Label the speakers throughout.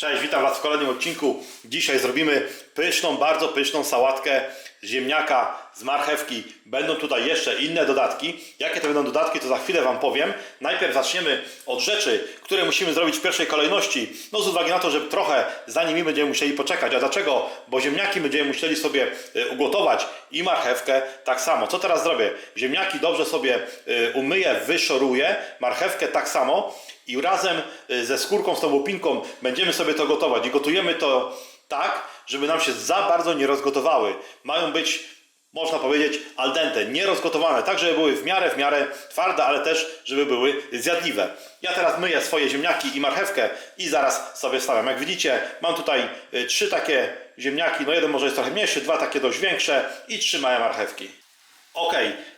Speaker 1: Cześć, witam Was w kolejnym odcinku. Dzisiaj zrobimy pyszną, bardzo pyszną sałatkę ziemniaka, z marchewki. Będą tutaj jeszcze inne dodatki. Jakie to będą dodatki, to za chwilę Wam powiem. Najpierw zaczniemy od rzeczy, które musimy zrobić w pierwszej kolejności. No z uwagi na to, że trochę za nimi będziemy musieli poczekać. A dlaczego? Bo ziemniaki będziemy musieli sobie y, ugotować i marchewkę tak samo. Co teraz zrobię? Ziemniaki dobrze sobie y, umyję, wyszoruję. Marchewkę tak samo i razem y, ze skórką, z tą łupinką będziemy sobie to gotować. I gotujemy to tak, żeby nam się za bardzo nie rozgotowały. Mają być, można powiedzieć, al dente, nie rozgotowane, tak żeby były w miarę, w miarę twarde, ale też, żeby były zjadliwe. Ja teraz myję swoje ziemniaki i marchewkę i zaraz sobie stawiam. Jak widzicie, mam tutaj y, trzy takie ziemniaki, no jeden może jest trochę mniejszy, dwa takie dość większe i trzy małe marchewki. Ok,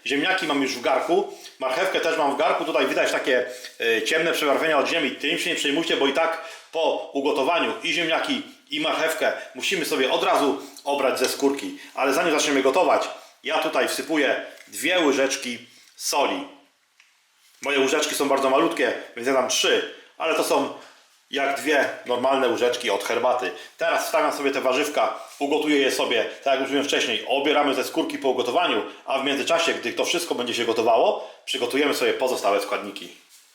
Speaker 1: ziemniaki mam już w garku, marchewkę też mam w garku. Tutaj widać takie e, ciemne przebarwienia od ziemi. Tym się nie przejmujcie, bo i tak po ugotowaniu i ziemniaki, i marchewkę musimy sobie od razu obrać ze skórki. Ale zanim zaczniemy gotować, ja tutaj wsypuję dwie łyżeczki soli. Moje łyżeczki są bardzo malutkie, więc ja dam trzy, ale to są jak dwie normalne łyżeczki od herbaty. Teraz wstawiam sobie te warzywka, ugotuję je sobie, tak jak mówiłem wcześniej, obieramy ze skórki po ugotowaniu, a w międzyczasie, gdy to wszystko będzie się gotowało, przygotujemy sobie pozostałe składniki.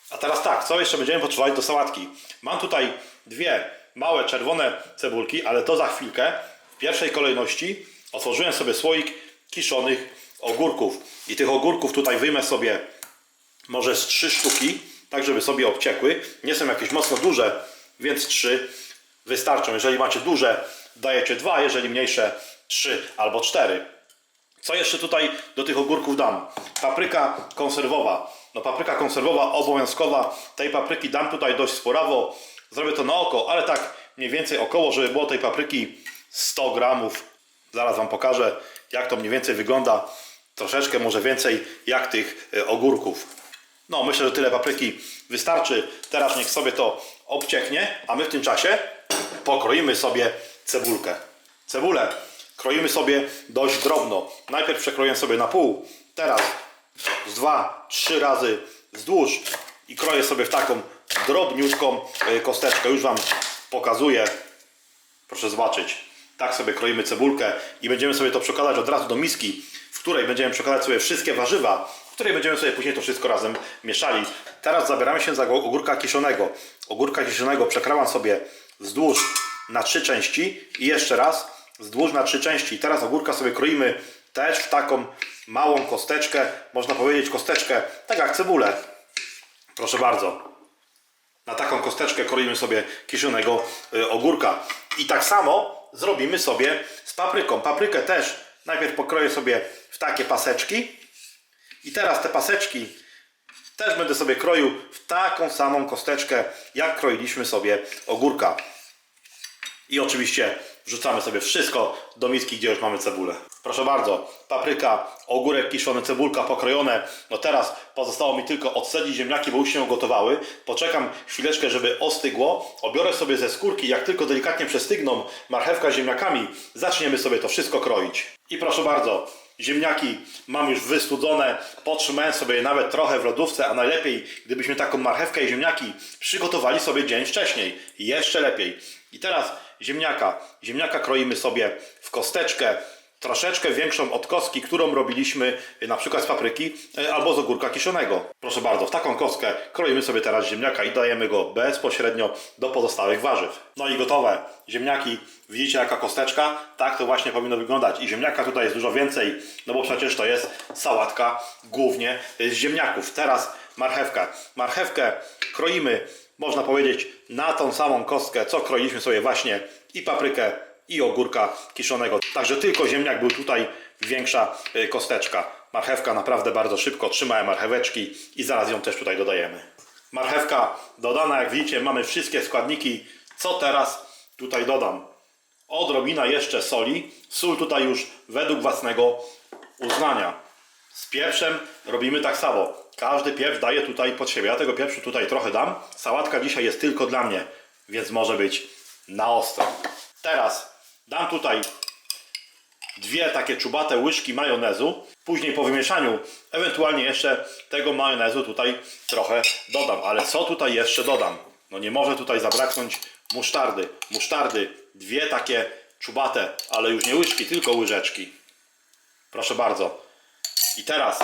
Speaker 1: A teraz tak, co jeszcze będziemy potrzebować do sałatki? Mam tutaj dwie małe czerwone cebulki, ale to za chwilkę. W pierwszej kolejności otworzyłem sobie słoik kiszonych ogórków i tych ogórków tutaj wyjmę sobie może z trzy sztuki, tak żeby sobie obciekły. Nie są jakieś mocno duże, więc trzy wystarczą. Jeżeli macie duże, dajecie dwa, jeżeli mniejsze, trzy albo cztery. Co jeszcze tutaj do tych ogórków dam? Papryka konserwowa. No papryka konserwowa obowiązkowa. Tej papryki dam tutaj dość sporawo. Zrobię to na oko, ale tak mniej więcej około, żeby było tej papryki 100 gramów. Zaraz Wam pokażę, jak to mniej więcej wygląda. Troszeczkę może więcej jak tych e, ogórków. No, myślę, że tyle papryki wystarczy. Teraz niech sobie to obcieknie, a my w tym czasie pokroimy sobie cebulkę. Cebulę kroimy sobie dość drobno. Najpierw przekroję sobie na pół, teraz z dwa, trzy razy wzdłuż i kroję sobie w taką drobniutką y, kosteczkę. Już Wam pokazuję. Proszę zobaczyć. Tak sobie kroimy cebulkę i będziemy sobie to przekładać od razu do miski, w której będziemy przekładać sobie wszystkie warzywa, w której będziemy sobie później to wszystko razem mieszali. Teraz zabieramy się za ogórka kiszonego. Ogórka kiszonego przekrałam sobie wzdłuż na trzy części i jeszcze raz wzdłuż na trzy części. Teraz ogórka sobie kroimy też w taką małą kosteczkę, można powiedzieć kosteczkę, tak jak cebulę. Proszę bardzo. Na taką kosteczkę kroimy sobie kiszonego y, ogórka. I tak samo zrobimy sobie z papryką. Paprykę też najpierw pokroję sobie w takie paseczki. I teraz te paseczki też będę sobie kroił w taką samą kosteczkę, jak kroiliśmy sobie ogórka. I oczywiście wrzucamy sobie wszystko do miski, gdzie już mamy cebulę. Proszę bardzo, papryka, ogórek kiszony, cebulka pokrojone. No teraz pozostało mi tylko odsadzić ziemniaki, bo już się gotowały. Poczekam chwileczkę, żeby ostygło. Obiorę sobie ze skórki, jak tylko delikatnie przestygną marchewka z ziemniakami, zaczniemy sobie to wszystko kroić. I proszę bardzo, ziemniaki mam już wystudzone, potrzymałem sobie je nawet trochę w lodówce, a najlepiej gdybyśmy taką marchewkę i ziemniaki przygotowali sobie dzień wcześniej. Jeszcze lepiej. I teraz ziemniaka. Ziemniaka kroimy sobie w kosteczkę, troszeczkę większą od kostki, którą robiliśmy na przykład z papryki y, albo z ogórka kiszonego. Proszę bardzo, w taką kostkę kroimy sobie teraz ziemniaka i dajemy go bezpośrednio do pozostałych warzyw. No i gotowe. Ziemniaki, widzicie jaka kosteczka? Tak to właśnie powinno wyglądać. I ziemniaka tutaj jest dużo więcej, no bo przecież to jest sałatka głównie y, z ziemniaków. Teraz marchewka. Marchewkę kroimy można powiedzieć, na tą samą kostkę, co kroiliśmy sobie właśnie i paprykę, i ogórka kiszonego. Także tylko ziemniak był tutaj większa y, kosteczka. Marchewka naprawdę bardzo szybko, trzymałem marcheweczki i zaraz ją też tutaj dodajemy. Marchewka dodana, jak widzicie, mamy wszystkie składniki. Co teraz tutaj dodam? Odrobina jeszcze soli. Sól tutaj już według własnego uznania. Z pieprzem robimy tak samo. Każdy pieprz daje tutaj pod siebie. Ja tego pieprzu tutaj trochę dam. Sałatka dzisiaj jest tylko dla mnie, więc może być na ostro. Teraz dam tutaj dwie takie czubate łyżki majonezu. Później po wymieszaniu ewentualnie jeszcze tego majonezu tutaj trochę dodam. Ale co tutaj jeszcze dodam? No nie może tutaj zabraknąć musztardy. Musztardy, dwie takie czubate, ale już nie łyżki, tylko łyżeczki. Proszę bardzo. I teraz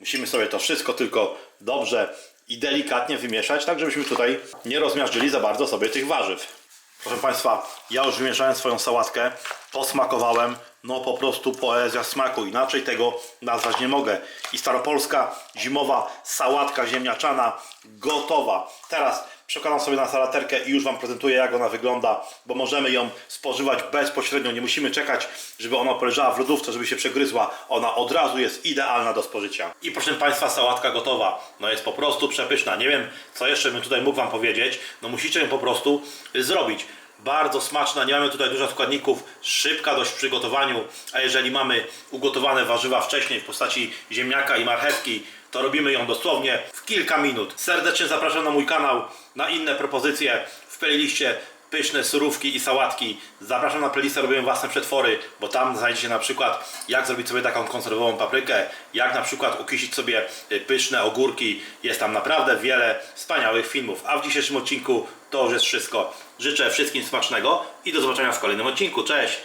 Speaker 1: musimy sobie to wszystko tylko dobrze i delikatnie wymieszać, tak żebyśmy tutaj nie rozmiażdżyli za bardzo sobie tych warzyw. Proszę Państwa, ja już wymieszałem swoją sałatkę, posmakowałem, no po prostu poezja smaku, inaczej tego nazwać nie mogę. I staropolska zimowa sałatka ziemniaczana gotowa. Teraz przekładam sobie na salaterkę i już Wam prezentuję jak ona wygląda, bo możemy ją spożywać bezpośrednio, nie musimy czekać, żeby ona poleżała w lodówce, żeby się przegryzła. Ona od razu jest idealna do spożycia. I proszę Państwa, sałatka gotowa. No jest po prostu przepyszna. Nie wiem, co jeszcze bym tutaj mógł Wam powiedzieć. No musicie ją po prostu zrobić. Bardzo smaczna, nie mamy tutaj dużo składników, szybka dość w przygotowaniu, a jeżeli mamy ugotowane warzywa wcześniej w postaci ziemniaka i marchewki, to robimy ją dosłownie w kilka minut. Serdecznie zapraszam na mój kanał, na inne propozycje w playliście pyszne surówki i sałatki. Zapraszam na playlistę Robiłem Własne Przetwory, bo tam znajdziecie na przykład jak zrobić sobie taką konserwową paprykę, jak na przykład ukisić sobie y, pyszne ogórki. Jest tam naprawdę wiele wspaniałych filmów. A w dzisiejszym odcinku to już jest wszystko. Życzę wszystkim smacznego i do zobaczenia w kolejnym odcinku. Cześć!